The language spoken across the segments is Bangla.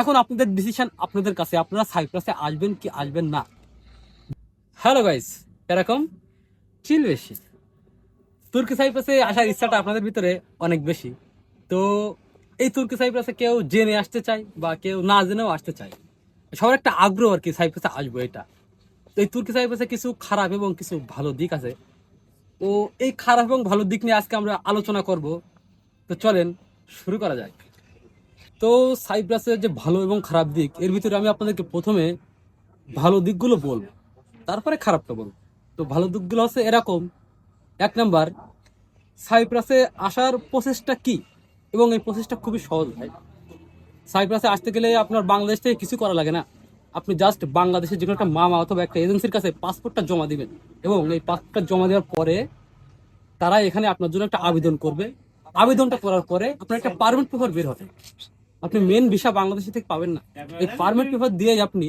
এখন আপনাদের ডিসিশন আপনাদের কাছে। আপনারা সাইপ্রাসে আসবেন কি আসবেন না? হ্যালো গাইস এরকম চিল বেশি। তুর্কি সাইপ্রাসে আসার ইচ্ছাটা আপনাদের ভিতরে অনেক বেশি। তো এই তুর্কি সাইপ্রাসে কেউ জেনে আসতে চায় বা কেউ না জেনেও আসতে চায়। সবার একটা আগ্রহ আর কি সাইপ্রাসে আসব এটা। তো এই তুর্কি সাইপ্রাসে কিছু খারাপ এবং কিছু ভালো দিক আছে। তো এই খারাপ এবং ভালো দিক নিয়ে আজকে আমরা আলোচনা করব। তো চলেন, শুরু করা যাক। তো সাইপ্রাসের যে ভালো এবং খারাপ দিক, এর ভিতরে আমি আপনাদেরকে প্রথমে ভালো দিকগুলো বলব। তারপরে খারাপটা বলব। তো ভালো দিকগুলো হচ্ছে এরকম। এক নাম্বার, সাইপ্রাসে আসার প্রসেসটা কি? এবং এই প্রসেসটা খুবই সহজ ভাই। সাইপ্রাসে আসতে গেলে আপনার বাংলাদেশ থেকে কিছু করা লাগে না। আপনি জাস্ট বাংলাদেশের যে কোনো একটা মামা অথবা একটা এজেন্সির কাছে পাসপোর্টটা জমা দিবেন। এবং এই পাসপোর্টটা জমা দেওয়ার পরে তারা এখানে আপনার জন্য একটা আবেদন করবে। আবেদনটা করার পরে আপনার একটা পারমিট পেপার বের হবে। আপনি মেন ভিসা বাংলাদেশ থেকে পাবেন না। এই পারমিট পেপার দিয়েই আপনি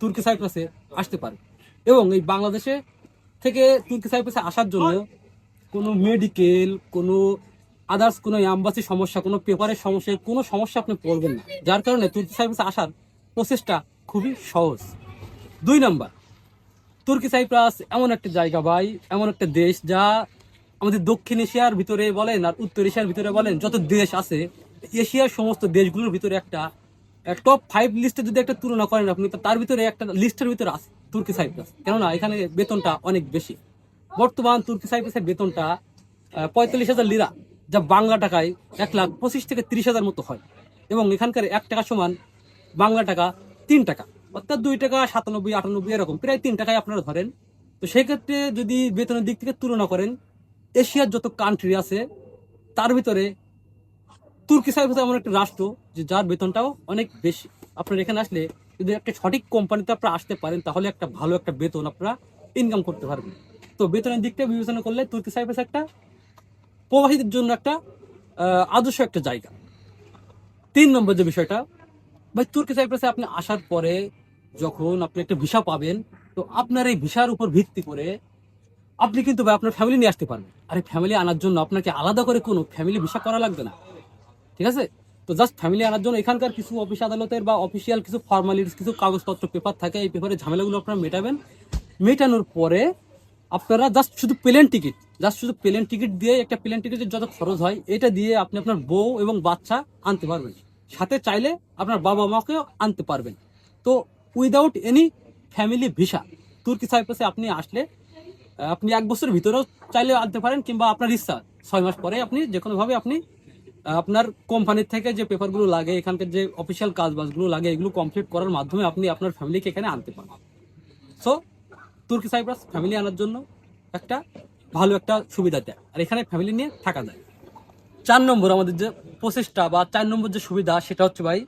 তুর্কি সাইপ্রাসে আসতে পারেন। এবং এই বাংলাদেশে থেকে তুর্কি সাইপ্রাসে আসার জন্য কোনো মেডিকেল কোনো আদার্স কোনো অ্যাম্বাসি সমস্যা, কোনো পেপারের সমস্যা, কোনো সমস্যা আপনি পড়বেন না। যার কারণে তুর্কি সাইপ্রাসে আসার প্রসেসটা খুবই সহজ। দুই নাম্বার তুর্কি সাইপ্রাস এমন একটা জায়গা ভাই, এমন একটা দেশ যা আমাদের দক্ষিণ এশিয়ার ভিতরে বলেন আর উত্তর এশিয়ার ভিতরে বলেন যত দেশ আছে এশিয়ার সমস্ত দেশগুলোর ভিতরে একটা টপ ফাইভ লিস্টে যদি একটা তুলনা করেন আপনি তার ভিতরে একটা লিস্টের ভিতরে আছে, তুর্কি সাইপ্রাস। কেননা এখানে বেতনটা অনেক বেশি। বর্তমান তুর্কি সাইপ্রাসের বেতনটা পঁয়তাল্লিশ হাজার লিরা, যা বাংলা টাকায় এক লাখ পঁচিশ থেকে তিরিশ হাজার মতো হয়। এবং এখানকার এক টাকা সমান বাংলা টাকা তিন টাকা। অর্থাৎ দুই টাকা সাতানব্বই, আটানব্বই এরকম, প্রায় তিন টাকায় আপনারা ধরেন। তো সেক্ষেত্রে যদি বেতনের দিক থেকে তুলনা করেন, এশিয়ার যত কান্ট্রি আছে, তার ভিতরে তুর্কি সাইপ্রাস এমন একটা রাষ্ট্র যে যার বেতনটাও অনেক বেশি। আপনার এখানে আসলে যদি একটা সঠিক কোম্পানিতে আপনারা আসতে পারেন, তাহলে একটা ভালো একটা বেতন আপনারা ইনকাম করতে পারবেন। তো বেতনের দিকটা বিবেচনা করলে তুর্কি সাইপ্রাস একটা প্রবাসীদের জন্য একটা আদর্শ একটা জায়গা। তিন নম্বর যে বিষয়টা, ভাই, তুর্কি সাইপ্রাসে আপনি আসার পরে যখন আপনি একটা ভিসা পাবেন, তো আপনার এই ভিসার উপর ভিত্তি করে আপনি কিন্তু ভাই আপনার ফ্যামিলি নিয়ে আসতে পারবেন। আর এই ফ্যামিলি আনার জন্য আপনাকে আলাদা করে কোনো ফ্যামিলি ভিসা করা লাগবে না। ঠিক আছে? তো জাস্ট ফ্যামিলি আনার জন্য এখানকার কিছু অফিস আদালতের বা অফিসিয়াল কিছু ফর্মালিটিস কিছু কাগজপত্র পেপার থাকে, এই পেপারে ঝামেলাগুলো আপনারা মেটাবেন। মেটানোর পরে আপনারা জাস্ট শুধু প্লেন টিকিট জাস্ট শুধু প্লেন টিকিট দিয়ে একটা প্লেন টিকিটের যত খরচ হয়, এটা দিয়ে আপনি আপনার বউ এবং বাচ্চা আনতে পারবেন। সাথে চাইলে আপনার বাবা মাকেও আনতে পারবেন। তো উইদাউট এনি ফ্যামিলি ভিসা তুর্কি সাইপ্রাসে আপনি আসলে, আপনি এক বছরের ভিতরেও চাইলে আনতে পারেন কিংবা আপনার ইচ্ছা, ছয় মাস পরে আপনি যে কোনোভাবে আপনি আপনার কোম্পানির থেকে যে পেপারগুলো লাগে, এখানকার যে অফিসিয়াল কাজবাজগুলো লাগে, এগুলো কমপ্লিট করার মাধ্যমে আপনি আপনার ফ্যামিলিকে এখানে আনতে পারেন সো তুর্কি সাইপ্রাস ফ্যামিলি আনার জন্য একটা ভালো একটা সুবিধা দেয়। আর এখানে ফ্যামিলি নিয়ে থাকা যায়। চার নম্বর আমাদের যে প্রসেসটা বা চার নম্বর যে সুবিধা, সেটা হচ্ছে ভাই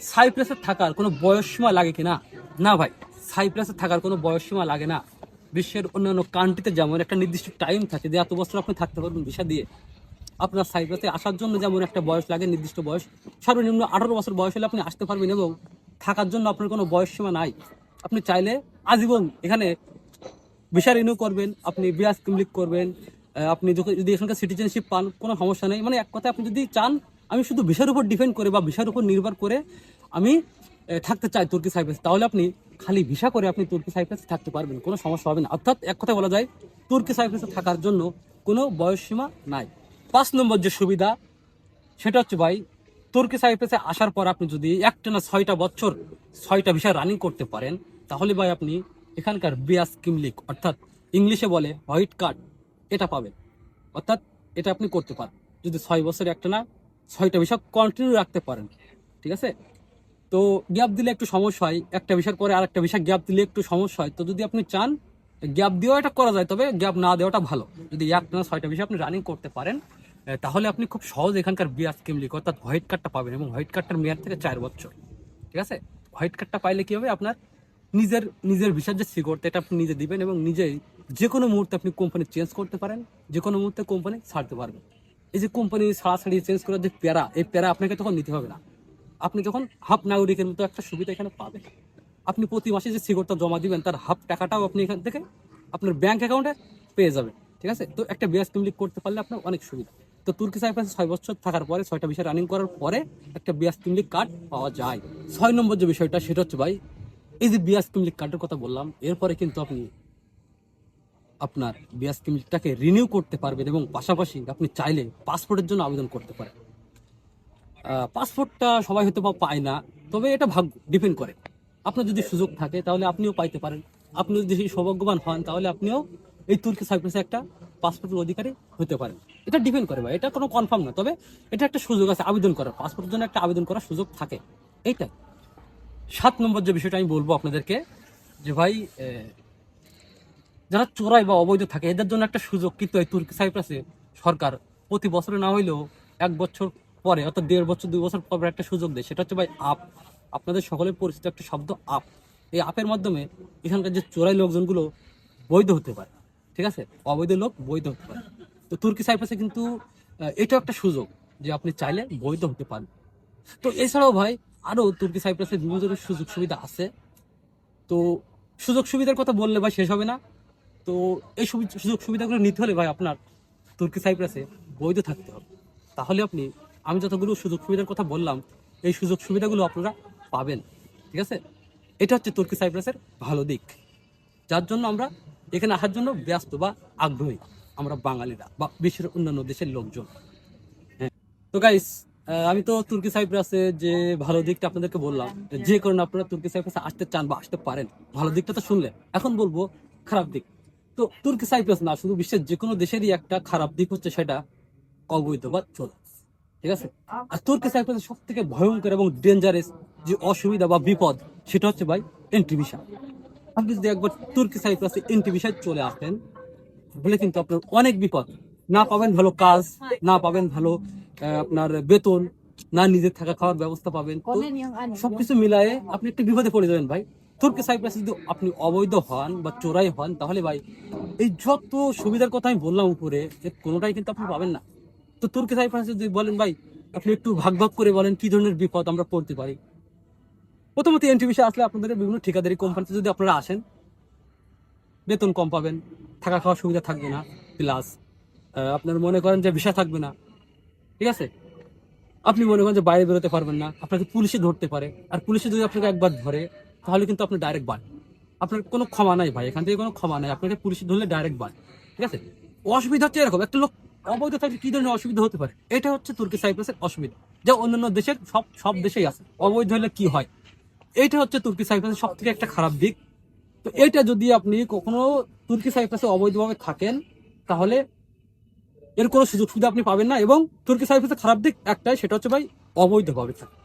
সাইপ্রাসে থাকার কোনো বয়স সীমা লাগে কিনা না? না ভাই সাইপ্রাসে থাকার কোনো বয়স সীমা লাগে না। বিশ্বের অন্যান্য কান্ট্রিতে যেমন একটা নির্দিষ্ট টাইম থাকে যে এত বছর আপনি থাকতে পারবেন ভিসা দিয়ে আপনার সাইপ্রাসে আসার জন্য যেমন একটা বয়স লাগে, নির্দিষ্ট বয়স, সর্বনিম্ন আঠারো বছর বয়স হলে আপনি আসতে পারবেন এবং থাকার জন্য আপনার কোনো বয়স সীমা নাই। আপনি চাইলে আজীবন এখানে ভিসা রিনিউ করবেন, আপনি বিয়াস ক্লিক করবেন আপনি যদি এখানকার সিটিজেনশিপ পান, কোনো সমস্যা নেই। মানে এক কথায় আপনি যদি চান, আমি শুধু ভিসার উপর ডিপেন্ড করে বা ভিসার উপর নির্ভর করে আমি থাকতে চাই তুর্কি সাইপ্রাস তাহলে আপনি খালি ভিসা করে আপনি তুর্কি সাইপ্রাসে থাকতে পারবেন, কোনো সমস্যা হবে না। অর্থাৎ এক কথায় বলা যায়, তুর্কি সাইপ্রাসে থাকার জন্য কোনো বয়সসীমা নাই। পাঁচ নম্বর যে সুবিধা, সেটা হচ্ছে ভাই, তুর্কি সাইপ্রাসে আসার পর আপনি যদি একটা না ছয়টা বছর ছয়টা ভিসা রানিং করতে পারেন, তাহলে ভাই আপনি এখানকার বিয়াস কিমলিক অর্থাৎ ইংলিশে বলে হোয়াইট কার্ড এটা পাবেন। অর্থাৎ এটা আপনি করতে পারেন যদি ছয় বছর একটা না ছয়টা ভিসা কন্টিনিউ রাখতে পারেন, ঠিক আছে? তো গ্যাপ দিলে একটু সমস্যা হয়, একটা ভিসার পরে আরেকটা ভিসা গ্যাপ দিলে একটু সমস্যা হয়। তো যদি আপনি চান গ্যাপ দিয়েও এটা করা যায়, তবে গ্যাপ না দেওয়াটা ভালো। যদি একটা না ছয়টা ভিসা আপনি রানিং করতে পারেন তাহলে আপনি খুব সহজ এখানকার বিয়া স্কিম লিখ, অর্থাৎ হোয়াইট কার্ডটা পাবেন এবং হোয়াইট কার্ডটার মেয়াদ থেকে চার বছর। ঠিক আছে? হোয়াইট কার্ডটা পাইলে কি হবে? আপনার নিজের নিজের ভিসার যে সিকিউরটা এটা আপনি নিজে দিবেন এবং নিজেই যে কোনো মুহূর্তে আপনি কোম্পানি চেঞ্জ করতে পারেন যে কোনো মুহূর্তে কোম্পানি ছাড়তে পারবেন। এই যে কোম্পানি ছাড়াছাড়ি চেঞ্জ করার যে প্যারা, এই প্যারা আপনাকে তখন নিতে হবে না। আপনি তখন হাফ নাগরিকের মতো একটা সুবিধা এখানে পাবেন। আপনি প্রতি মাসে যে সিকিউরটা জমা দিবেন, তার হাফ টাকাটাও আপনি এখান থেকে আপনার ব্যাংক অ্যাকাউন্টে পেয়ে যাবেন। ঠিক আছে? তো একটা বিয়াস ক্লিক করতে পারলে আপনার অনেক সুবিধা। তো তুর্কি সাইপ্রাসে ছয় বছর থাকার পরে, ছয়টা বিষয় রানিং করার পরে একটা বিয়াস কিমলিক কার্ড পাওয়া যায়। ছয় নম্বর যে বিষয়টা, সেটা হচ্ছে ভাই, এই যে বিয়াস কিমলিক কার্ডের কথা বললাম, এরপরে কিন্তু আপনি আপনার বিয়াস কিমলিকটাকে রিনিউ করতে পারবেন এবং পাশাপাশি আপনি চাইলে পাসপোর্টের জন্য আবেদন করতে পারেন। পাসপোর্টটা সবাই হয়তো বা পায় না, তবে এটা ভাগ্য ডিপেন্ড করে। আপনার যদি সুযোগ থাকে, তাহলে আপনিও পাইতে পারেন। আপনি যদি সেই সৌভাগ্যবান হন, তাহলে আপনিও এই তুর্কি সাইপ্রাসে একটা পাসপোর্টের অধিকারী হতে পারেন। এটা ডিপেন্ড করে এটা কোনো কনফার্ম না তবে এটা একটা সুযোগ আছে, আবেদন করার। পাসপোর্টের জন্য একটা আবেদন করার সুযোগ থাকে। এইটাই। সাত নম্বর যে বিষয়টা আমি বলব আপনাদেরকে, যে ভাই যারা চোরাই বা অবৈধ থাকে, এদের জন্য একটা সুযোগ কিন্তু এই তুর্কি সাইপ্রাসে সরকার প্রতি বছরে না হইলেও এক বছর পরে অর্থাৎ দেড় বছর, দুই বছর পর একটা সুযোগ দেয়। সেটা হচ্ছে ভাই আপ আপনাদের সকলের পরিচিত একটা শব্দ আপ এই আপের মাধ্যমে এখানকার যে চোরাই লোকজনগুলো বৈধ হতে পারে। ঠিক আছে? অবৈধ লোক বৈধ হতে পারে। তো তুর্কি সাইপ্রাসে কিন্তু এটাও একটা সুযোগ যে আপনি চাইলে বৈধ হতে পারেন। তো এছাড়াও ভাই আরও তুর্কি সাইপ্রাসে বিভিন্ন ধরনের সুযোগ সুবিধা আছে। তো সুযোগ সুবিধার কথা বললে ভাই শেষ হবে না। তো এই সুযোগ সুবিধাগুলো নিতে হলে ভাই আপনার তুর্কি সাইপ্রাসে বৈধ থাকতে হবে। তাহলে আপনি, আমি যতগুলো সুযোগ সুবিধার কথা বললাম, এই সুযোগ সুবিধাগুলো আপনারা পাবেন। ঠিক আছে? এটা হচ্ছে তুর্কি সাইপ্রাসের ভালো দিক। যার জন্য আমরা এখানে আসার জন্য ব্যস্ত বা আগ্রহী। আমরা বাঙালিরা বা বিশ্বের অন্যান্য দেশের লোকজন। হ্যাঁ। তো গাইস আমি তো তুর্কি সাইপ্রাসে যে ভালো দিকটা আপনাদেরকে বললাম, যে কারণে আপনারা তুর্কি সাইপ্রাসে আসতে চান বা আসতে পারেন, ভালো দিকটা তো শুনলেন এখন বলব খারাপ দিক। তো তুর্কি সাইপ্রাস না, শুধু বিশ্বের যে কোনো দেশেরই একটা খারাপ দিক হচ্ছে সেটা অবৈধ বা চোর। ঠিক আছে? আর তুর্কি সাইপ্রাসের সব থেকে ভয়ঙ্কর এবং ডেঞ্জারাস যে অসুবিধা বা বিপদ, সেটা হচ্ছে ভাই এন্ট্রি ভিসা আপনি যদি একবার তুর্কি সাইপ্রাসে এন্ট্রি ভিসায় চলে আসেন বলে কিন্তু আপনার অনেক বিপদ। না পাবেন ভালো কাজ না পাবেন ভালো আপনার বেতন না নিজের থাকা খাওয়ার ব্যবস্থা পাবেন. সবকিছু মিলায়ে আপনি একটু বিপদে পড়ে যাবেন ভাই। তুর্কি সাইপ্রাসে যদি আপনি অবৈধ হন বা চোরাই হন তাহলে ভাই এই যত সুবিধার কথা আমি বললাম উপরে এর কোনোটাই কিন্তু আপনি পাবেন না। তো তুর্কি সাইপ্রাসে যদি বলেন ভাই আপনি একটু ভাগ ভাগ করে বলেন কি ধরনের বিপদ আমরা পড়তে পারি। প্রথমত বিষয়ে আসলে আপনাদের বিভিন্ন ঠিকাদারি কোম্পানিতে যদি আপনারা আসেন বেতন কম পাবেন, থাকা খাওয়ার সুবিধা থাকবে না প্লাস আপনার মনে করেন যে ভিসা থাকবে না, ঠিক আছে? আপনি মনে করেন যে বাইরে বেরোতে পারবেন না, আপনাকে পুলিশে ধরতে পারে, আর পুলিশে যদি আপনাকে একবার ধরে, তাহলে কিন্তু আপনি ডাইরেক্ট বান আপনার কোনো ক্ষমা নাই ভাই, এখান থেকে কোনো ক্ষমা নাই, আপনাকে পুলিশে ধরলে ডাইরেক্ট বান ঠিক আছে? অসুবিধা হচ্ছে এরকম, একটা লোক অবৈধ থাকলে কি ধরনের অসুবিধা হতে পারে? এটা হচ্ছে তুর্কি সাইপ্রাসের অসুবিধা, যা অন্যান্য দেশের সব সব দেশেই আছে, অবৈধ হলে কি হয়? এইটা হচ্ছে তুর্কি সাইপ্রাসের সব থেকে একটা খারাপ দিক তো এটা যদি আপনি কখনো তুর্কি সাইপ্রাসে অবৈধভাবে থাকেন, তাহলে এর কোনো সুযোগ সুবিধা আপনি পাবেন না এবং তুর্কি সাইপ্রাসের খারাপ দিক একটাই, সেটা হচ্ছে ভাই অবৈধভাবে থাকে।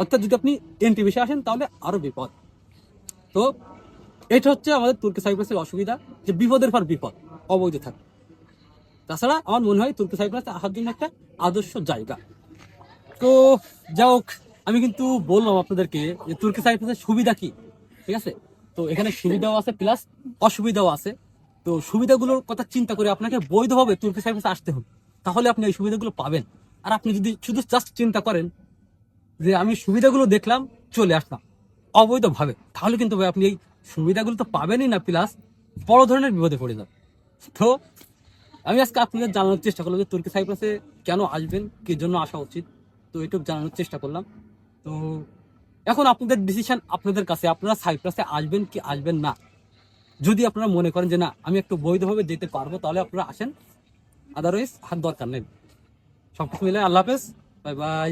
অর্থাৎ যদি আপনি এন্ট্রি বেশি আসেন, তাহলে আরও বিপদ। তো এটা হচ্ছে আমাদের তুর্কি সাইপ্রাসের অসুবিধা যে বিপদের পর বিপদ, অবৈধ থাকে। তাছাড়া আমার মনে হয় তুর্কি সাইপ্রাসে আসার জন্য একটা আদর্শ জায়গা। তো যাই আমি কিন্তু বললাম আপনাদেরকে যে তুর্কি সাইপ্রাসের সুবিধা কি, ঠিক আছে? তো এখানে সুবিধাও আছে প্লাস অসুবিধাও আছে। তো সুবিধাগুলোর কথা চিন্তা করে আপনাকে বৈধভাবে তুর্কি সাইপ্রাসে আসতে হবে। তাহলে আপনি এই সুবিধাগুলো পাবেন। আর আপনি যদি শুধু জাস্ট চিন্তা করেন যে আমি সুবিধাগুলো দেখলাম, চলে আসলাম অবৈধভাবে, তাহলে কিন্তু ভাই আপনি এই সুবিধাগুলো তো পাবেনই না প্লাস বড় ধরনের বিপদে পড়ে যাবেন। তো আমি আজকে আপনাদের জানানোর চেষ্টা করলাম যে তুর্কি সাইপ্রাসে কেন আসবেন, কি জন্য আসা উচিত। তো এটুকু জানানোর চেষ্টা করলাম। তো এখন আপনাদের ডিসিশন আপনাদের কাছে, আপনারা সাইপ্রাসে আসবেন কি আসবেন না? যদি আপনারা মনে করেন যে না, আমি একটু বৈধভাবে যেতে পারব, তাহলে আপনারা আসেন। আদারওয়াইজ হাত দরকার নেই। সব কিছু মিলে আল্লাহ হাফেজ। Bye bye